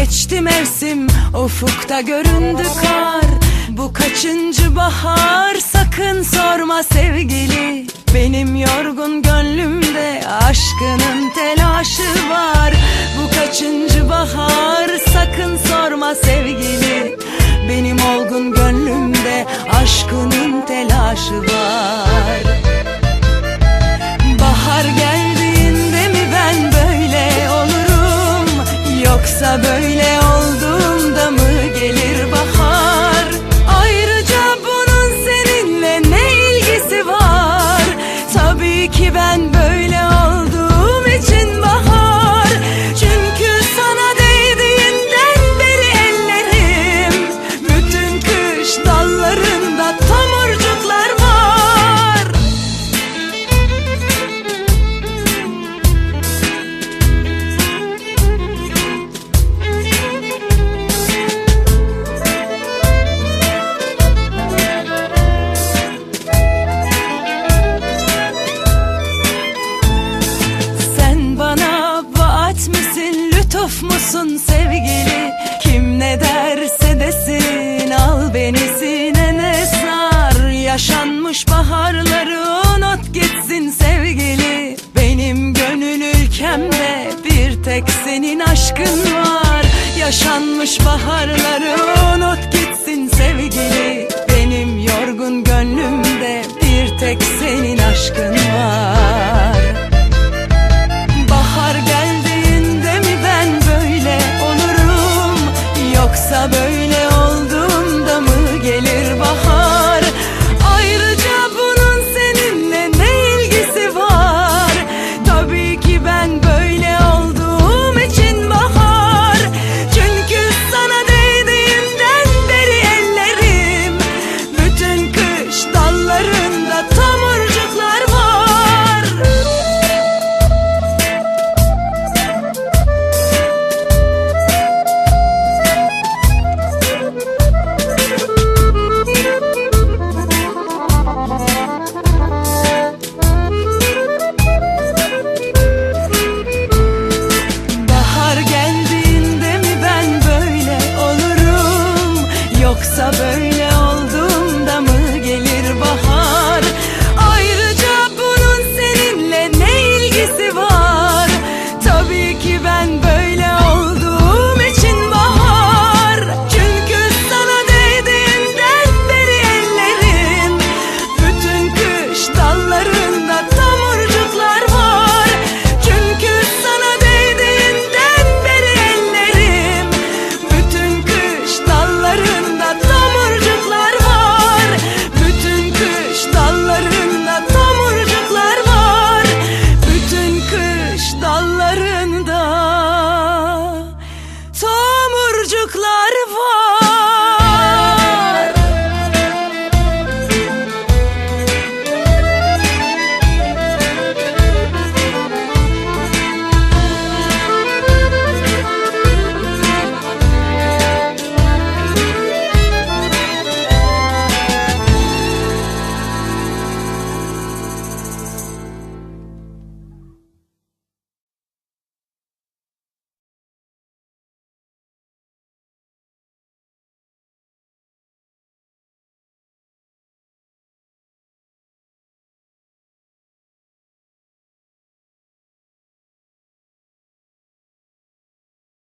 geçti mevsim ufukta göründü kar. Bu kaçıncı bahar? Sakın sorma sevgili Benim lütuf musun sevgili? Kim ne derse desin, al beni sinene sar. Yaşanmış baharları unut gitsin sevgili. Benim gönül ülkemde bir tek senin aşkın var. Yaşanmış baharları unut gitsin sevgili. Benim yorgun gönlümde bir tek senin aşkın.